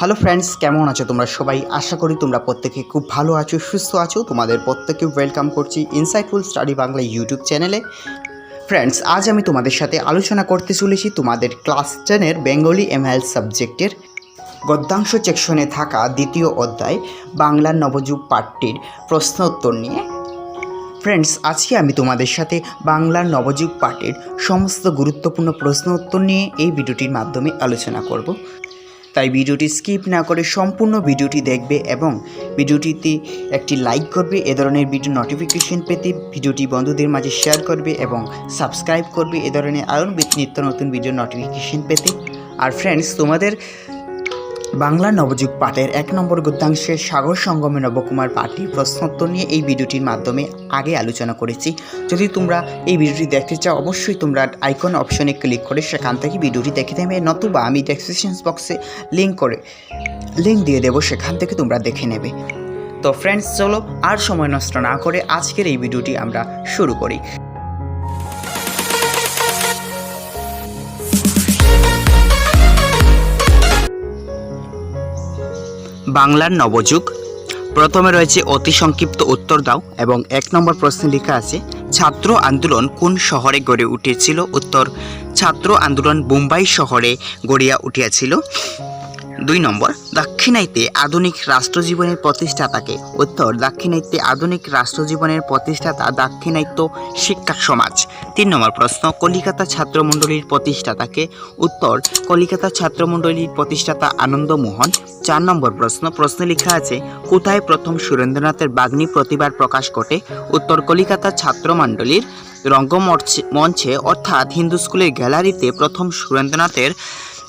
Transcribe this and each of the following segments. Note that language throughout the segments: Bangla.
হ্যালো ফ্রেন্ডস কেমন আছো তোমরা সবাই? আশা করি তোমরা প্রত্যেকে খুব ভালো আছো, সুস্থ আছো। তোমাদের প্রত্যেকে ওয়েলকাম করছি ইনসাইটফুল স্টাডি বাংলা ইউটিউব চ্যানেলে ফ্রেন্ডস আজ আমি তোমাদের সাথে আলোচনা করতে চলেছি তোমাদের ক্লাস টেনের বেঙ্গলি এমএল সাবজেক্টের গদ্যাংশ সেকশনে থাকা দ্বিতীয় অধ্যায়, বাংলার নবযুগ পাঠটির প্রশ্ন উত্তর নিয়ে। ফ্রেন্ডস আজকে আমি তোমাদের সাথে বাংলার নবযুগ পাঠের সমস্ত গুরুত্বপূর্ণ প্রশ্ন উত্তর নিয়ে এই ভিডিওটির মাধ্যমে আলোচনা করব। তাই ভিডিওটি স্কিপ না করে সম্পূর্ণ ভিডিওটি দেখবে এবং ভিডিওটিতে একটি লাইক করবে, এ ধরনের ভিডিও নোটিফিকেশন পেতে ভিডিওটি বন্ধুদের মাঝে শেয়ার করবে এবং সাবস্ক্রাইব করবে, এ ধরনের আরও নিত্য নতুন ভিডিও নোটিফিকেশন পেতে। আর ফ্রেন্ডস তোমাদের বাংলা নবযুগ পাঠের এক নম্বর গদ্যাংশের সাগর সঙ্গমে নবকুমার পাঠটির প্রশ্নোত্তর নিয়ে এই ভিডিওটির মাধ্যমে আগে আলোচনা করেছি। যদি তোমরা এই ভিডিওটি দেখতে চাও, অবশ্যই তোমরা আইকন অপশনে ক্লিক করে সেখান থেকে ভিডিওটি দেখে নেবে, নতুবা আমি ডেসক্রিপশন বক্সে লিঙ্ক করে লিঙ্ক দিয়ে দেবো, সেখান থেকে তোমরা দেখে নেবে। তো ফ্রেন্ডস চলো আর সময় নষ্ট না করে আজকের এই ভিডিওটি আমরা শুরু করি। বাংলার নবযুগ। প্রথমে রয়েছে অতি সংক্ষিপ্ত উত্তর দাও এবং এক নম্বর প্রশ্নে লেখা আছে, ছাত্র আন্দোলন কোন শহরে গড়ে উঠেছিল? উত্তর, ছাত্র আন্দোলন মুম্বাই শহরে গড়িয়া উঠিয়াছিল। দুই নম্বর দাক্ষিণাইতে আধুনিক রাষ্ট্রজীবনের প্রতিষ্ঠাতাকে। উত্তর দাক্ষিণাইতে আধুনিক রাষ্ট্রজীবনের প্রতিষ্ঠাতা দাক্ষিণাত্য শিক্ষা সমাজ। তিন নম্বর প্রশ্ন, কলিকাতা ছাত্রমণ্ডলীর প্রতিষ্ঠাতাকে। উত্তর, কলিকাতা ছাত্রমণ্ডলীর প্রতিষ্ঠাতা আনন্দমোহন। চার নম্বর প্রশ্ন, প্রশ্নে লেখা আছে, কোথায় প্রথম সুরেন্দ্রনাথের বাগ্নি প্রতিবার প্রকাশ ঘটে? উত্তর, কলিকাতা ছাত্রমণ্ডলীর রঙ্গমঞ্চে মঞ্চে, অর্থাৎ হিন্দু স্কুলের গ্যালারিতে প্রথম সুরেন্দ্রনাথের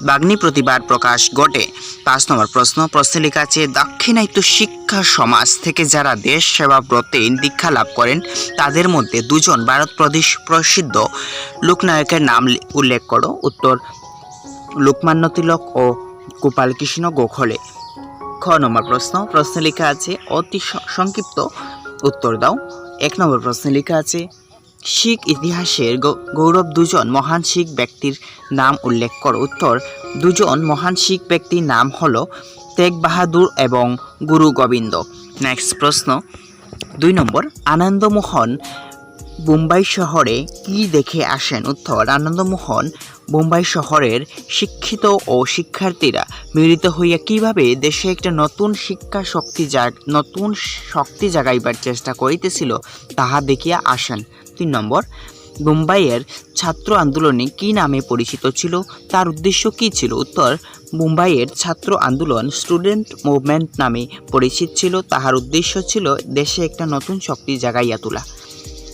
বাগ্নী প্রতিবার প্রকাশ ঘটে। পাঁচ নম্বর প্রশ্ন, প্রশ্নে লেখা আছে, দাক্ষিণাত্য শিক্ষা সমাজ থেকে যারা দেশ সেবা ব্রতে দীক্ষা লাভ করেন, তাদের মধ্যে দুজন ভারত প্রদেশ প্রসিদ্ধ। লোকনায়কের নাম উল্লেখ করো। উত্তর, লোকমান্য তিলক ও গোপালকৃষ্ণ গোখলে। খ নম্বর প্রশ্ন, প্রশ্নে লেখা আছে, অতি সংক্ষিপ্ত উত্তর দাও। এক নম্বর প্রশ্নে লেখা আছে শিখ ইতিহাসের গৌরব দুজন মহান শিখ ব্যক্তির নাম উল্লেখ কর। উত্তর, দুজন মহান শিখ ব্যক্তির নাম হলো তেগ বাহাদুর এবং গুরু গোবিন্দ। নেক্সট প্রশ্ন, দুই নম্বর, আনন্দমোহন মুম্বাই শহরে কি দেখে আসেন? উত্তর, আনন্দমোহন মুম্বাই শহরের শিক্ষিত ও শিক্ষার্থীরা মিলিত হইয়া কীভাবে দেশে একটা নতুন শিক্ষা শক্তি জাগ নতুন শক্তি জাগাইবার চেষ্টা করিতেছিল, তাহা দেখিয়া আসেন। তিন নম্বর, মুম্বাইয়ের ছাত্র আন্দোলনে কি নামে পরিচিত ছিল? তার উদ্দেশ্য কি ছিল? উত্তর, মুম্বাইয়ের ছাত্র আন্দোলন স্টুডেন্ট মুভমেন্ট নামে পরিচিত ছিল। তাহার উদ্দেশ্য ছিল দেশে একটা নতুন শক্তি জাগাইয়া তোলা।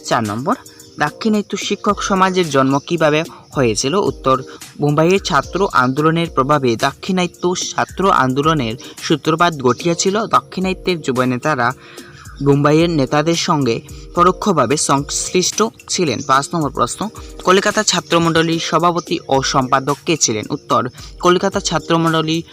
চার নম্বর, দাক্ষিণাত্য শিক্ষক সমাজের জন্ম কীভাবে হয়েছিল? উত্তর, মুম্বাইয়ের ছাত্র আন্দোলনের প্রভাবে দাক্ষিণাত্য ছাত্র আন্দোলনের সূত্রপাত ঘটিয়াছিল। দাক্ষিণাত্যের যুব নেতারা মুম্বাইয়ের নেতাদের সঙ্গে পরোক্ষভাবে সংশ্লিষ্ট ছিলেন। পাঁচ নম্বর প্রশ্ন, কলকাতা ছাত্রমণ্ডলীর সভাপতি ও সম্পাদক কে ছিলেন? উত্তর, কলকাতা ছাত্রমণ্ডলী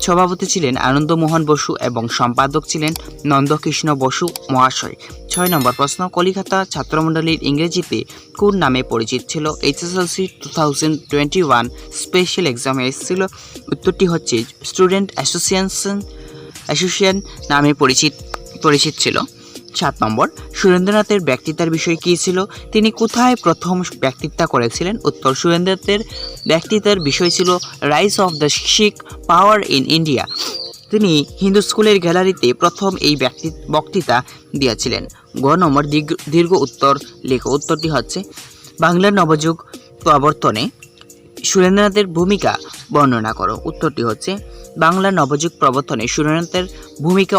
সভাপতি ছিলেন আনন্দমোহন বসু এবং সম্পাদক ছিলেন নন্দকৃষ্ণ বসু মহাশয়। ছয় নম্বর প্রশ্ন, কলিকাতা ছাত্রমণ্ডলীর ইংরেজিতে কোন নামে পরিচিত ছিল? HSLC two thousand twenty one special এক্সামে এসেছিল। উত্তরটি হচ্ছে, স্টুডেন্ট অ্যাসোসিয়েশন অ্যাসোসিয়েশন নামে পরিচিত। পরিচিত ছিল। সাত নম্বর, সুরেন্দ্রনাথের ব্যক্তিত্বের বিষয় কী ছিল? তিনি কোথায় প্রথম ব্যক্তিত্ব করেছিলেন? উত্তর, সুরেন্দ্রনাথের ব্যক্তিত্বের বিষয় ছিল rise of the Sikh power in India তিনি হিন্দু স্কুলের গ্যালারিতে প্রথম এই ব্যক্তি বক্তৃতা দিয়েছিলেন। গ নম্বর, দীর্ঘ উত্তর লেখ। উত্তরটি হচ্ছে বাংলার নবযুগ প্রবর্তনে সুরেন্দ্রনাথের ভূমিকা বর্ণনা করো। উত্তরটি হচ্ছে, বাংলা নবযুগ প্রবর্তনে সুরেন্দ্রনাথের ভূমিকা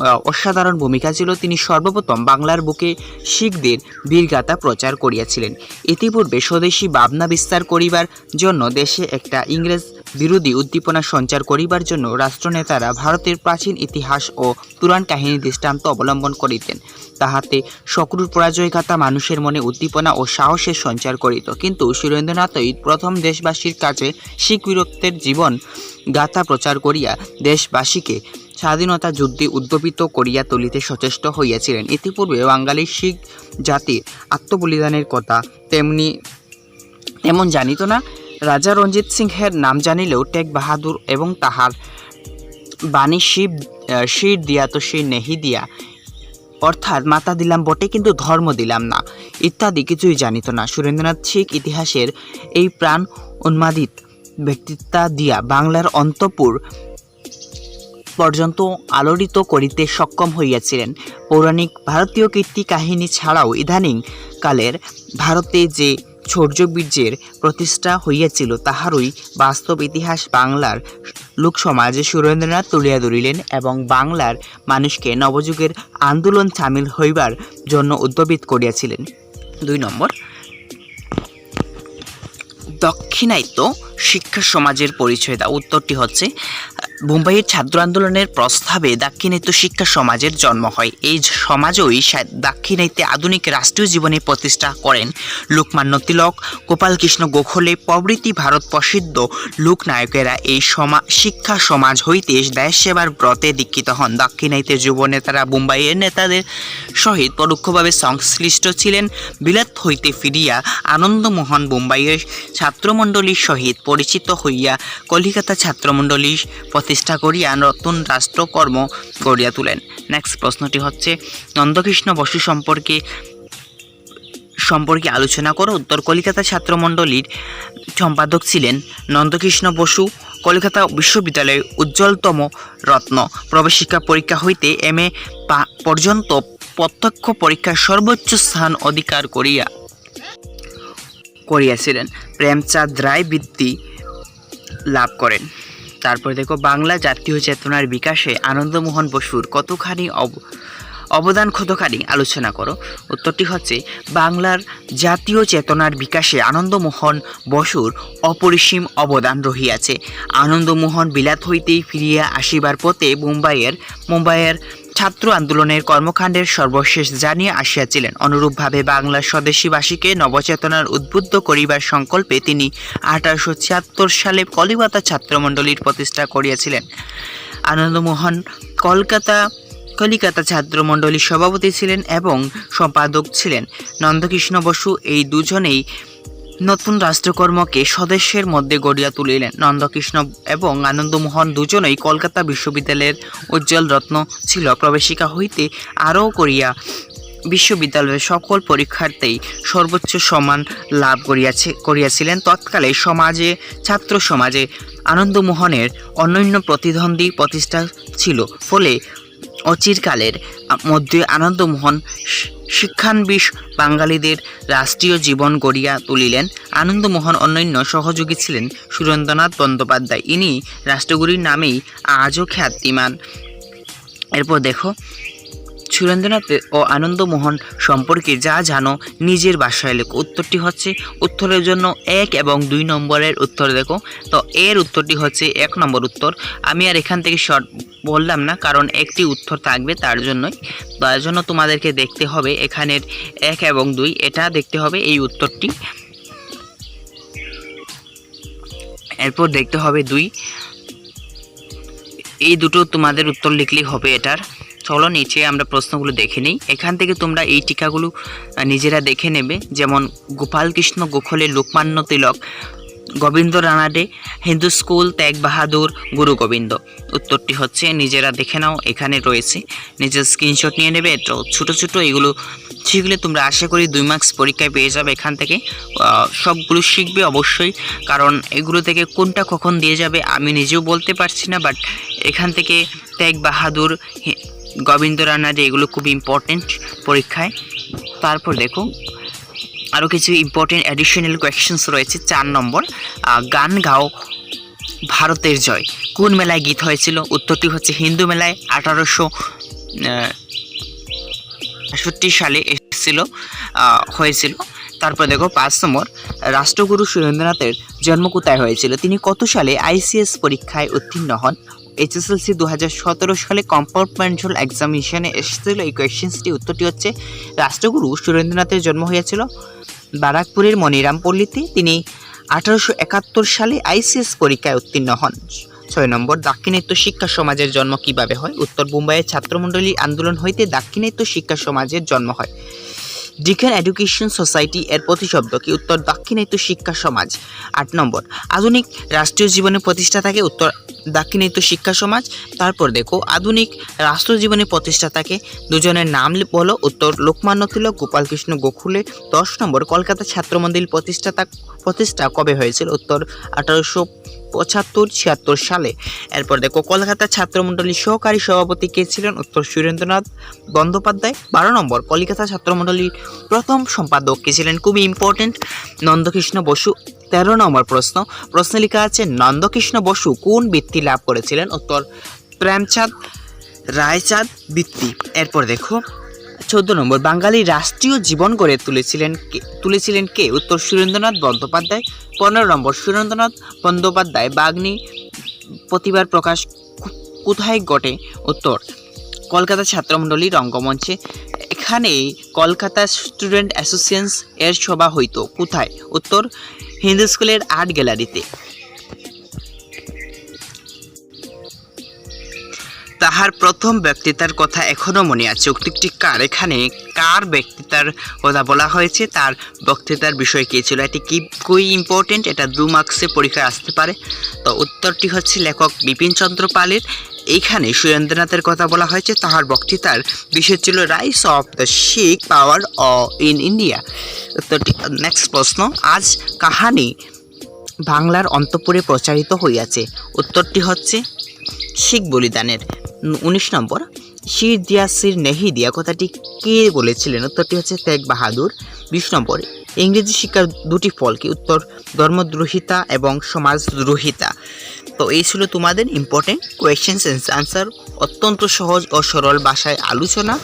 অসাধারণ ভূমিকা ছিল তিনি সর্বপ্রথম বাংলার বুকে শিখদের বীরগাথা প্রচার করিয়াছিলেন। ইতিপূর্বে স্বদেশী ভাবনা বিস্তার করিবার জন্য দেশে একটা ইংরেজ বিরোধী উদ্দীপনা সঞ্চার করিবার জন্য রাষ্ট্রনেতারা ভারতের প্রাচীন ইতিহাস ও পুরাণ কাহিনী দৃষ্টান্ত অবলম্বন করিতেন। তাহাতে শক্রুর পরাজয়গাথা মানুষের মনে উদ্দীপনা ও সাহসের সঞ্চার করিত। কিন্তু সুরেন্দ্রনাথই প্রথম দেশবাসীর কাছে শিখ বীরত্বের জীবন গাথা প্রচার করিয়া দেশবাসীকে স্বাধীনতা যুদ্ধে উদ্যপিত করিয়া তুলিতে সচেষ্ট হইয়াছিলেন। ইতিপূর্বে বাঙালি শিখ জাতির আত্মবলিদানের কথা তেমনি তেমন জানিত না। রাজা রঞ্জিত সিংহের নাম জানিলেও টেক বাহাদুর এবং তাহার বাণী শিব শির দিয়া তো সেই নেহি দিয়া। অর্থাৎ মাতা দিলাম বটে, কিন্তু ধর্ম দিলাম না। ইত্যাদি কিছুই জানিত না। সুরেন্দ্রনাথ শিখ ইতিহাসের এই প্রাণ উন্মাদিত ব্যক্তিত্বা দিয়া বাংলার অন্তপুর পর্যন্ত আলোড়িত করিতে সক্ষম হইয়াছিলেন। পৌরাণিক ভারতীয় কীর্তি কাহিনী ছাড়াও ইদানিং কালের ভারতে যে শৌর্যবীর্যের প্রতিষ্ঠা হইয়াছিল, তাহারই বাস্তব ইতিহাস বাংলার লোকসমাজে সুরেন্দ্রনাথ তুলিয়া ধরিলেন এবং বাংলার মানুষকে নবযুগের আন্দোলন সামিল হইবার জন্য উদ্যবিত করিয়াছিলেন। দুই নম্বর, দক্ষিণায়িত শিক্ষা সমাজের পরিচয় দাও। উত্তরটি হচ্ছে মুম্বাইয়ের ছাত্র আন্দোলনের প্রস্তাবে দাক্ষিণাত্য শিক্ষা সমাজের জন্ম হয়। এই সমাজই দাক্ষিণাত্যে আধুনিক রাষ্ট্রীয় জীবনে প্রতিষ্ঠা করেন লোকমান্য তিলক, গোপালকৃষ্ণ গোখলে, প্রভৃতি ভারত প্রসিদ্ধ লোকনায়কেরা। এই সমা শিক্ষা সমাজ হইতে দেশ সেবার ব্রতে দীক্ষিত হন। দাক্ষিণাত্যে যুব নেতারা মুম্বাইয়ের নেতাদের সহিত পরোক্ষভাবে সংশ্লিষ্ট ছিলেন। বিলাত হইতে ফিরিয়া আনন্দমোহন মুম্বাইয়ের ছাত্রমণ্ডলীর সহিত পরিচিত হইয়া কলিকাতা ছাত্রমণ্ডলী প্রতিষ্ঠা করিয়া নতুন রাষ্ট্রকর্ম গড়িয়া তোলেন। নেক্সট প্রশ্নটি হচ্ছে, নন্দকৃষ্ণ বসু সম্পর্কে সম্পর্কে আলোচনা করো উত্তর কলিকাতা ছাত্রমণ্ডলীর সম্পাদক ছিলেন নন্দকৃষ্ণ বসু। কলকাতা বিশ্ববিদ্যালয়ের উজ্জ্বলতম রত্ন। প্রবেশিকা পরীক্ষা হইতে এম. এ. পর্যন্ত প্রত্যক্ষ পরীক্ষার সর্বোচ্চ স্থান অধিকার করিয়া, করিয়াছিলেন। প্রেমচাঁদ রায় বৃত্তি লাভ করেন। তারপর দেখো, বাংলা জাতীয় চেতনার বিকাশে আনন্দমোহন বসুর কতখানি অব- অবদান কতখানি আলোচনা করো। উত্তরটি হচ্ছে, বাংলার জাতীয় চেতনার বিকাশে আনন্দমোহন বসুর অপরিসীম অবদান রহিয়াছে। আনন্দমোহন বিলাত হইতেই ফিরিয়া আসিবার পথে মুম্বাইয়ের মুম্বাইয়ের ছাত্র আন্দোলনের কর্মকাণ্ডের সর্বশেষ জানিয়ে আসিয়াছিলেন। অনুরূপভাবে বাংলার স্বদেশীবাসীকে নবচেতনার উদ্বুদ্ধ করিবার সংকল্পে তিনি আঠারোশো ছিয়াত্তর সালে কলিকাতা ছাত্রমণ্ডলীর প্রতিষ্ঠা করিয়াছিলেন। আনন্দমোহন কলকাতা, কলিকাতা ছাত্রমণ্ডলীর সভাপতি ছিলেন এবং সম্পাদক ছিলেন। নন্দকৃষ্ণ বসু এই দুজনেই নতুন রাষ্ট্রকর্মকে স্বদেশের মধ্যে গড়িয়া তুলিলেন নন্দকৃষ্ণ এবং আনন্দমোহন দুজনেই কলকাতা বিশ্ববিদ্যালয়ের উজ্জ্বল রত্ন ছিল। প্রবেশিকা হইতে আরও করিয়া বিশ্ববিদ্যালয়ের সকল পরীক্ষার্থেই সর্বোচ্চ সম্মান লাভ করিয়াছে করিয়াছিলেন। তৎকালে সমাজে, ছাত্র সমাজে আনন্দমোহনের অনন্য প্রতিদ্বন্দ্বী প্রতিষ্ঠা ছিল। ফলে অচিরকালের মধ্যে আনন্দমোহন শিক্ষানবিশ বাঙালিদের রাষ্ট্রীয় জীবন গড়িয়া তুলিলেন। আনন্দমোহন অন্যান্য সহযোগী ছিলেন সুরেন্দ্রনাথ বন্দ্যোপাধ্যায়। ইনি রাষ্ট্রগুরির নামেই আজও খ্যাতিমান। এরপর দেখো সুরেন্দ্রনাথ ও আনন্দমোহন সম্পর্কে যা জানো, নিজের বাসায় লেখো। উত্তরটি হচ্ছে, উত্তরের জন্য এক এবং দুই নম্বরের উত্তর দেখো। তো এর উত্তরটি হচ্ছে এক নম্বর উত্তর। আমি আর এখান থেকে শর্ট বললাম না, কারণ একটি উত্তর থাকবে তার জন্যই। তার জন্য তোমাদেরকে দেখতে হবে এখানের এক এবং দুই। এটা দেখতে হবে এই উত্তরটি। এরপর দেখতে হবে দুই। এই দুটো তোমাদের উত্তর লিখলেই হবে এটার। চলো নিচে আমরা প্রশ্নগুলো দেখে নিই। এখান থেকে তোমরা এই টিকাগুলো নিজেরা দেখে নেবে। যেমন গোপালকৃষ্ণ গোখলে লোকমান্য তিলক, গোবিন্দ রানাডে, হিন্দু স্কুল ত্যাগ বাহাদুর, গুরু গোবিন্দ। উত্তরটি হচ্ছে, নিজেরা দেখে নাও, এখানে রয়েছে। নিজের স্ক্রিনশট নিয়ে নেবে, তো ছোটো ছোটো এগুলো শিখলে তোমরা আশা করি দুই মার্কস পরীক্ষায় পেয়ে যাবে এখান থেকে। সবগুলো শিখবে অবশ্যই, কারণ এগুলো থেকে কোনটা কখন দিয়ে যাবে আমি নিজেও বলতে পারছি না বাট এখান থেকে ত্যাগ বাহাদুর গোবিন্দ রানাডে এগুলো খুব ইম্পর্টেন্ট পরীক্ষায়। তারপর দেখো আরও কিছু ইম্পর্টেন্ট অ্যাডিশনাল কোয়েশ্চেন্স রয়েছে, চার নম্বর। গান গাও, ভারতের জয়। কোন মেলায় গীত হয়েছিল? উত্তরটি হচ্ছে হিন্দু মেলায়, আঠারোশো আটষট্টি সালে এসেছিল হয়েছিল। তারপর দেখো, পাঁচ নম্বর, রাষ্ট্রগুরু সুরেন্দ্রনাথের জন্ম কোথায় হয়েছিল? তিনি কত সালে আইসিএস পরীক্ষায় উত্তীর্ণ হন? এইচএসএলসি দু হাজার সতেরো সালে কম্পার্টমেন্টাল এক্সামিনেশনে এসেছিল। এই কোয়েশ্চেন্সটি উত্তরটি হচ্ছে, রাষ্ট্রগুরু সুরেন্দ্রনাথের জন্ম হয়েছিল বারাকপুরের মনিরাম পল্লীতে। তিনি আঠারোশো একাত্তর সালে আইসিএস পরীক্ষায় উত্তীর্ণ হন। ছয় নম্বর, দাক্ষিণাত্য শিক্ষা সমাজের জন্ম কীভাবে হয়? উত্তর মুম্বাইয়ের ছাত্রমণ্ডলী আন্দোলন হইতে দাক্ষিণাত্য শিক্ষা সমাজের জন্ম হয়। ডিকেন এডুকেশন সোসাইটি এর প্রতিশব্দ কি উত্তর দাক্ষিণাত্য শিক্ষা সমাজ। আট নম্বর, আধুনিক রাষ্ট্রীয় জীবনের প্রতিষ্ঠা থাকে উত্তর দাক্ষিণাত্য শিক্ষা সমাজ। তারপর দেখো, আধুনিক রাষ্ট্র জীবনের প্রতিষ্ঠা থাকে দুজনের নাম বলো। উত্তর, লোকমান্য তিলক, গোপালকৃষ্ণ গোখলে। দশ নম্বর, কলকাতা ছাত্র মন্দির প্রতিষ্ঠাতা প্রতিষ্ঠা কবে হয়েছিল? উত্তর, আঠারোশো পঁচাত্তর, ছিয়াত্তর সালে। এরপর দেখো কলকাতা ছাত্রমণ্ডলীর সহকারী সভাপতি কে ছিলেন? উত্তর সুরেন্দ্রনাথ বন্দ্যোপাধ্যায়। বারো নম্বর, কলিকাতা ছাত্রমণ্ডলীর প্রথম সম্পাদক কে ছিলেন? খুবই ইম্পর্টেন্ট নন্দকৃষ্ণ বসু। তেরো নম্বর প্রশ্ন প্রশ্নে লেখা আছে, নন্দকৃষ্ণ বসু কোন বৃত্তি লাভ করেছিলেন? উত্তর, প্রেমচাঁদ, রায়চাঁদ বৃত্তি। এরপর দেখো চোদ্দ নম্বর, বাঙালি রাষ্ট্রীয় জীবন গড়ে তুলেছিলেন কে? তুলেছিলেন কে? উত্তর সুরেন্দ্রনাথ বন্দ্যোপাধ্যায়, পনেরো নম্বর, সুরেন্দ্রনাথ বন্দ্যোপাধ্যায় বাগ্নি প্রতিভার প্রকাশ কোথায় ঘটে? উত্তর, কলকাতা ছাত্রমণ্ডলী রঙ্গমঞ্চে এখানে কলকাতা স্টুডেন্ট অ্যাসোসিয়েশন এর সভা হইতো। কোথায়? উত্তর, হিন্দু স্কুলের আর্ট গ্যালারিতে। তাহার প্রথম বক্তৃতার কথা এখনও মনে আছে। উক্তিটি কার? এখানে কার বক্তৃতার কথা বলা হয়েছে? তার বক্তৃতার বিষয় কী ছিল? এটি কি খুবই ইম্পর্টেন্ট এটা দু মার্কসে পরীক্ষায় আসতে পারে। তো উত্তরটি হচ্ছে লেখক বিপিন চন্দ্র পালের। এইখানে সুরেন্দ্রনাথের কথা বলা হয়েছে। তাহার বক্তৃতার বিষয় ছিল rise of the Sikh power in India উত্তরটি নেক্সট প্রশ্ন, আজ কাহানি বাংলার অন্তপুরে প্রচারিত হইয়াছে? উত্তরটি হচ্ছে শিখ বলিদানের। উনিশ নম্বর শির দিয়া শির নেহি দিয়া কথাটি কে বলেছিলেন? উত্তরটি হচ্ছে তেগ বাহাদুর। বিশ নম্বর, ইংরেজি শিক্ষার দুটি ফল কি? উত্তর, ধর্মদ্রোহিতা এবং সমাজদ্রোহিতা। তো এই ছিল তোমাদের ইম্পর্টেন্ট কোয়েশ্চেন্স অ্যান্ড অত্যন্ত সহজ ও সরল ভাষায় আলোচনা।